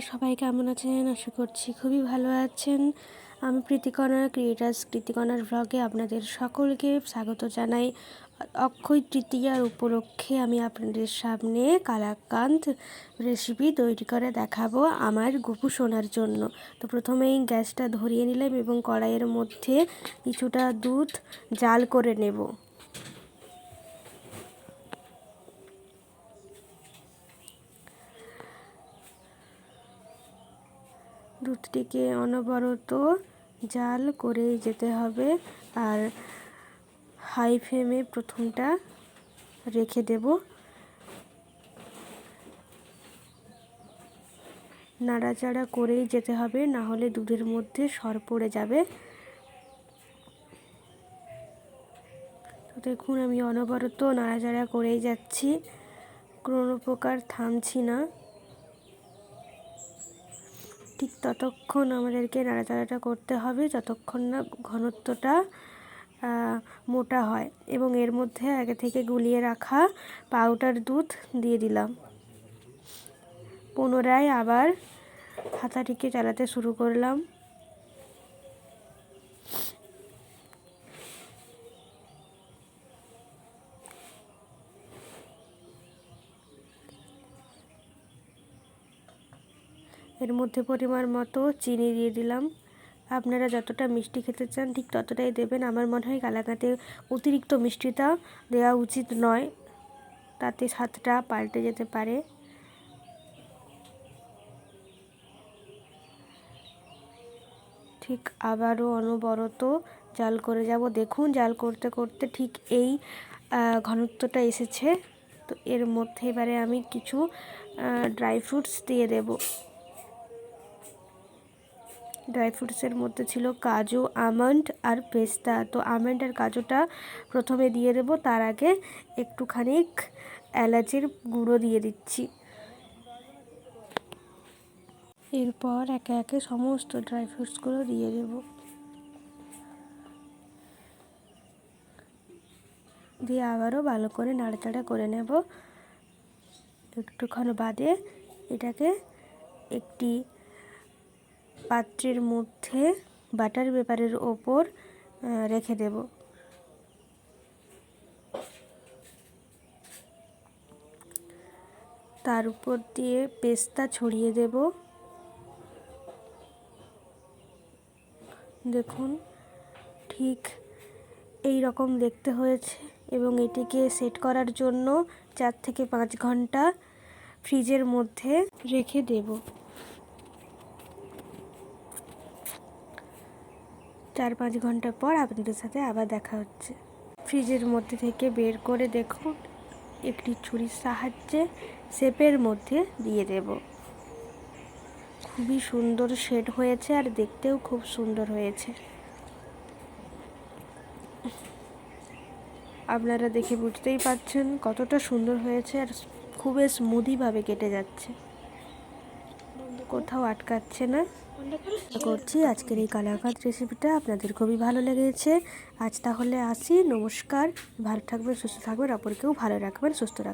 আপনারা সবাই কেমন আছেন? আশা করছি খুবই ভালো আছেন। আমি প্রীতিকণা ক্রিয়েটার্স প্রীতিকণার ব্লগে আপনাদের সকলকে স্বাগত জানাই। অক্ষয় তৃতীয়ার উপলক্ষে আমি আপনাদের সামনে কালাকান্ত রেসিপি তৈরি করে দেখাবো আমার গপু সোনার জন্য। তো প্রথমেই গ্যাসটা ধরিয়ে নিলাম এবং কড়াইয়ের মধ্যে কিছুটা দুধ জাল করে নেব। দুধটিকে অনবরত জাল করে যেতে হবে আর হাই ফ্লেমে প্রথমটা রেখে দেব। নাড়াচাড়া করেই যেতে হবে, না হলে দুধের মধ্যে সর পড়ে যাবে। তো দেখুন, আমি অনবরত নাড়াচাড়া করেই যাচ্ছি। কোনো প্রকার থামছি না। ঠিক ততক্ষণ আমাদেরকে নাড়াচাড়াটা করতে হবে যতক্ষণ না ঘনত্বটা মোটা হয়। এবং এর মধ্যে আগে থেকে গুলিয়ে রাখা পাউডার দুধ দিয়ে দিলাম। পুনরায় আবার হাতাটিকে চালাতে শুরু করলাম। এর মধ্যে পরিমাণ মতো চিনি দিয়ে দিলাম। আপনারা যতটা মিষ্টি খেতে চান, ঠিক ততটাই দেবেন। আমার মনে হয় কালাকাতে অতিরিক্ত মিষ্টিটা দেওয়া উচিত নয়। তাতে স্বাদটা পাল্টে যেতে পারে। ঠিক আবারও অনবরত জাল করে যাব। দেখুন, জাল করতে করতে ঠিক এই ঘনত্বটা এসেছে। তো এর মধ্যে এবারে আমি কিছু ড্রাই ফ্রুটস দিয়ে দেবো। ড্রাই ফ্রুটসের মধ্যে ছিল কাজু, আমন্ড আর পেস্তা। তো আমন্ড আর কাজুটা প্রথমে দিয়ে দেবো, তার আগে একটুখানি এলাচির গুঁড়ো দিয়ে দিচ্ছি। এরপর একে একে সমস্ত ড্রাই ফ্রুটসগুলো দিয়ে দেব। দিয়ে আবারও ভালো করে নাড়াচাড়া করে নেব। একটুক্ষণ বাদে এটাকে একটি পাত্রের মধ্যে বাটার পেপারের ওপর রেখে দেব। তার উপর দিয়ে পেস্তা ছড়িয়ে দেব। দেখুন, ঠিক এই রকম দেখতে হয়েছে এবং এটিকে সেট করার জন্য চার থেকে পাঁচ ঘণ্টা ফ্রিজের মধ্যে রেখে দেব। চার পাঁচ ঘণ্টা পর আপনাদের সাথে আবার দেখা হচ্ছে। ফ্রিজের মধ্যে থেকে বের করে দেখুন, একটি ছুরির সাহায্যে শেপের মধ্যে দিয়ে দেব। খুবই সুন্দর শেড হয়েছে আর দেখতেও খুব সুন্দর হয়েছে। আপনারা দেখে বুঝতেই পাচ্ছেন কতটা সুন্দর হয়েছে আর খুবই স্মুদিভাবে কেটে যাচ্ছে। কোথাও আটকাচ্ছে না। করছি। আজকের এই কালাকাত রেসিপিটা আপনাদের খুবই ভালো লেগেছে। আজ তাহলে আসি। নমস্কার। ভালো থাকবেন, সুস্থ থাকবেন, অপরকেও ভালো রাখবেন, সুস্থ রাখবেন।